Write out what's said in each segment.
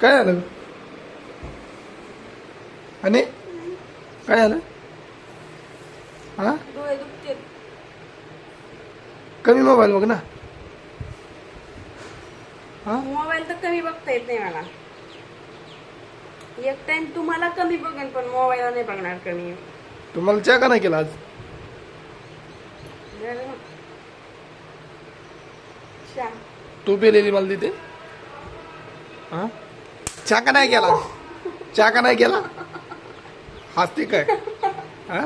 काय झालं आणि? काय झालं हा? कमी मोबाईल बघ ना. हा? मोबाईल तर कमी बघता येत नाही मला. एक टाइम तुम्हाला कमी बघेन पण मोबाईल नाही बघणार कमी. तुम्हाला चहा का नाही केला आज. तू पेलेली मला तिथे हा? चहा का नाही केला. चहा का नाही केला? हसते काय? हा?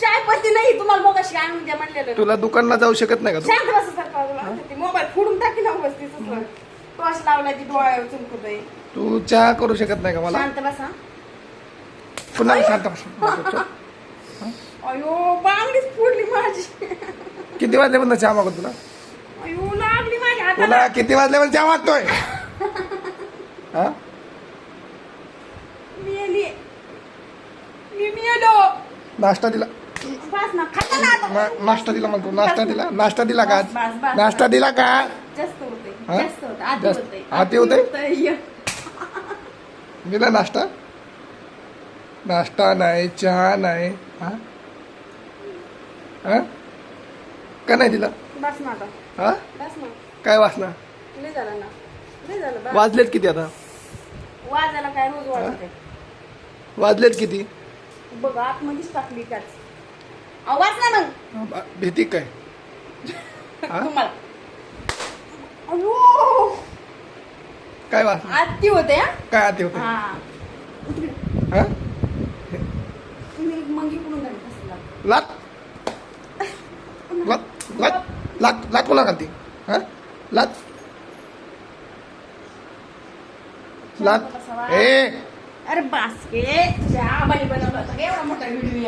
चाय पत्ती नाही तुम्हाला मोगाशी आणून द्या म्हणलेलं? तुला दुकानला जाऊ शकत नाही का तू? शांत बसा सरकार मोबाईल फोडून टाकी ना बसती टॉर्च लावला की डोळ्यावर चमकत आहे तू चहा करू शकत नाही का मला? शांत बसा. पुन्हा शांत बस. अयो! बांगडीच फोडली माझी. किती वाजल्यापर्यंत चहा मागतो तुला? अयो लागली माझ्या हाताला. तुला किती वाजल्यापर्यंत चहा मागतोय? हा मी आली नाश्ता दिला। बस ना खाता ना आता. ना- नाश्ता दिला म्हणतो. नाश्ता दिला नाश्ता दिला का? बस, बस, बस. नाश्ता दिला का? जास्त होते हा? जास्त होते आधी जास्त- होते आधी होतंय? होतंय. दिला नाश्ता? नाश्ता नाही चहा नाही. हा? हा? का नाही दिला? बस ना आता. हा? बस ना. काय वाचना लय झालं ना. लय झालं बस. वाजलेत किती आता? वाजायला काय रोज वाजते वाजलेत किती? बघ आतमध्येच टाकली काच आवाज ना मग. बा- भीती काय? हा? तुम्हाला. अयो! काय वाचना आत्ती होते हा? काय आते होत? हा. हा? मग इकडून लात. लात लात लात लात कोणा घालते? हा? लात. लात. ए Rebas sikit. Sekejap, abang ni pun nak buat tak kira orang makan dulu ni.